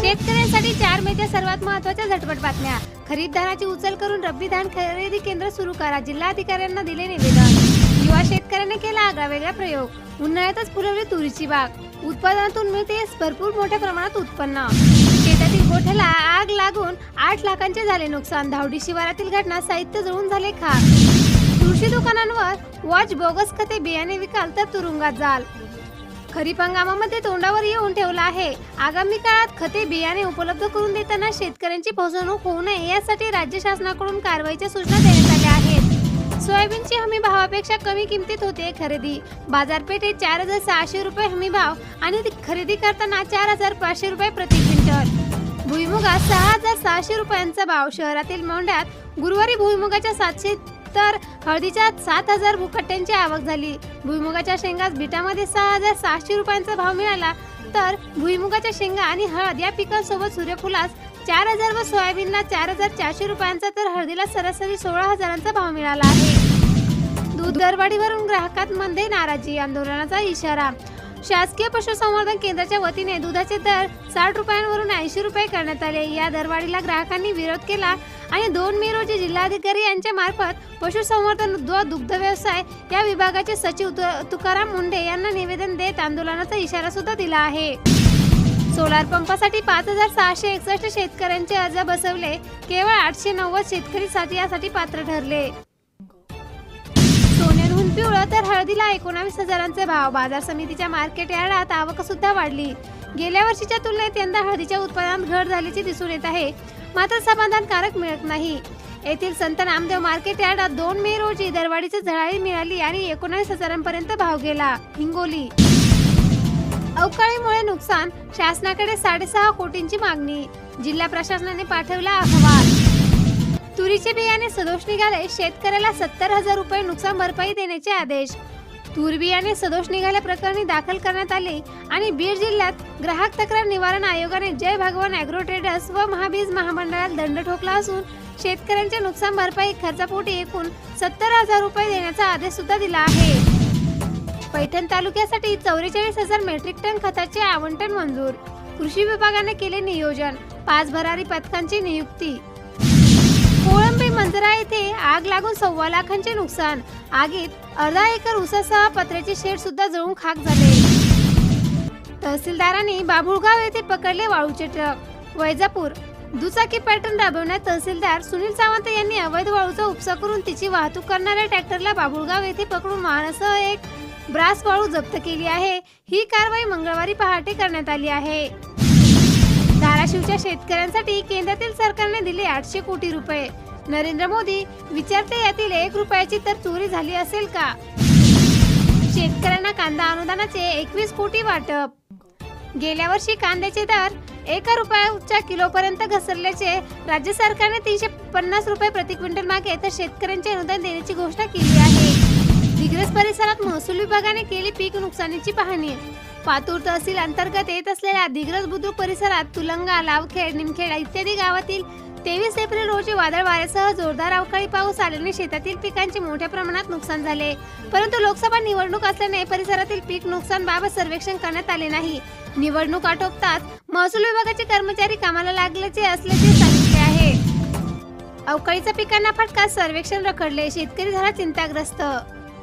शेतकऱ्यांसाठी चार मेच्या सर्वात महत्त्वाच्या झटपट बातम्या. खरीप धानाची उचल करून रब्बी धान खरेदी केंद्र सुरू करा जिल्हाधिकाऱ्यांना दिले निवेदन. युवा शेतकऱ्यांनी केला आगळा वेगळा प्रयोग. उन्हाळ्यातच फुलवली तुरीची बाग. उत्पादनातून मिळते भरपूर मोठ्या प्रमाणात उत्पन्न. शेतातील गोठ्याला आग लागून आठ लाखांचे झाले नुकसान. धावडी शिवारातील घटना साहित्य जळून झाले खा कृषी दुकानांवर वॉच बोगस खते बियाणे विकाल तर तुरुंगात जाल. खरीप हंगामामध्ये तोंडावर येऊन ठेवला आहे. आगामी काळात खते बियाणे उपलब्ध करून देताना शेतकऱ्यांची फसवणूक होऊ नये यासाठी राज्य शासनाकडून कारवाईच्या सूचना देण्यात आल्या आहेत. सोयाबीनची हमी भावापेक्षा कमी किमतीत होते खरेदी. बाजारपेठेत चार हजार सहाशे रुपये हमी भाव आणि खरेदी करताना चार हजार पाचशे रुपये प्रति क्विंटल. भुईमुगात सहा हजार सहाशे रुपयांचा भाव. शहरातील मोंढ्यात गुरुवारी भुईमुगाच्या सातशे तर हळदीच्या सात हजार भुकट्ट्यांची आवक झाली. भुईमुगाच्या शेंगास बिटामध्ये सहा हजार सहाशे रुपयांचा भाव मिळाला तर भुईमुगाच्या शेंगा आणि हळद या पिकांसोबत सूर्यफुलास चार हजार व सोयाबीनला चार हजार चारशे रुपयांचा तर हळदीला सरासरी सोळा हजारांचा भाव मिळाला आहे. दूध दरवाढीवरून ग्राहकांमध्ये नाराजी आंदोलनाचा इशारा शासकीय पशुसंवर्धन केंद्राच्या वतीने दुधाचे दर साठ रुपयांवरून ऐंशी रुपये करण्यात आले. या दरवाढीला ग्राहकांनी विरोध केला आणि दोन मे रोजी जिल्हाधिकारी यांच्या मार्फत पशुसंवर्धन व दुग्ध व्यवसाय या विभागाचे सचिव तु- तुकाराम मुंडे यांना निवेदन देत आंदोलनाचा इशारा सुद्धा दिला आहे. सोलार पंपासाठी पाच हजार सहाशे एकसष्ट शेतकऱ्यांचे अर्ज बसवले. केवळ आठशे नव्वद शेतकरी यासाठी पात्र ठरले. पिवळं तर हळदीला एकोणावीस हजारांचे भाव. बाजार समितीच्या मार्केट यार्डात आवक सुद्धा वाढली. गेल्या वर्षीच्या तुलनेत यंदा हळदीच्या उत्पादनात घट झाल्याचे दिसून येत आहे. मात्र समाधानकारक मिळत नाही. येथील संत नामदेव मार्केट यार्डात दोन मे रोजी दरवाढीची झळाळी मिळाली आणि एकोणावीस हजारांपर्यंत भाव गेला. हिंगोली. अवकाळीमुळे नुकसान शासनाकडे साडेसहा कोटींची मागणी. जिल्हा प्रशासनाने पाठवला अहवाल. सदोष निघाले शेतकऱ्याला सत्तर हजार रुपये नुकसान भरपाई देण्याचे आदेश. तूर बियाणे सदोष निघाल्या प्रकरणी दाखल करण्यात आले आणि बीड जिल्ह्यात ग्राहक तक्रार निवारण आयोगाने जय भगवान अॅग्रो ट्रेडर्स व महाबीज महामंडळात दंड ठोकला असून शेतकऱ्यांच्या नुकसान भरपाई खर्चापोटी एकूण सत्तर हजार रुपये देण्याचा आदेश सुद्धा दिला आहे. पैठण तालुक्यासाठी चौवेचाळीस हजार मेट्रिक टन खताचे आवंटन मंजूर. कृषी विभागाने केले नियोजन. पाच भरारी पथकांची नियुक्ती. मंजरा येथे आग लागून सव्वा लाखांचे नुकसान. आगीत अर्धा एकर उसासह पत्र्याचे शेड सुद्धा जळून खाक झाले. तहसीलदारांनी बाभुळगाव येथे पकडले वाळूचे ट्रक. वैजापूर दुचाकी पॅटर्न राबवण्यात तहसीलदार सुनील सावंत यांनी अवैध वाळूचा उपसा करून तिची वाहतूक करणाऱ्या ट्रॅक्टरला बाभुळगाव येथे पकडून वाहनासह एक ब्रास वाळू जप्त केली आहे. ही कारवाई मंगळवारी पहाटे करण्यात आली आहे. धाराशिवच्या शेतकऱ्यांसाठी केंद्रातील सरकारने दिले आठशे कोटी रुपये. नरेंद्र मोदी विचारते यातील एक रुपयाची तर चोरी झाली असेल का? शेतकऱ्यांना कांदा अनुदानाचे एकवीस कोटी वाटप. गेल्या वर्षी कांद्याचे दर एका रुपयाच्या किलोपर्यंत घसरल्याचे राज्य सरकारने तीनशे पन्नास रुपये प्रति क्विंटल मागे तर शेतकऱ्यांचे अनुदान देण्याची घोषणा केली आहे. दिग्रस परिसरात महसूल विभागाने केली पीक नुकसानीची पाहणी. पातूर तहसील अंतर्गत येत असलेल्या दिग्रस बुद्रुक परिसरात तुलंगा लावखेड निमखेड इत्यादी गावातील तेवीस एप्रिल रोजी वादळ वाऱ्यासह जोरदार अवकाळी पाऊस आल्याने शेतातील पिकांचे मोठ्या प्रमाणात नुकसान झाले. परंतु लोकसभा निवडणूक असल्याने परिसरातील पीक नुकसान बाबत सर्वेक्षण करण्यात आले नाही. निवडणूक आटोपताच महसूल विभागाचे कर्मचारी कामाला लागल्याचे असल्याचे सांगितले आहे. अवकाळीचा पिकांना फटका सर्वेक्षण रखडले शेतकरी झाला चिंताग्रस्त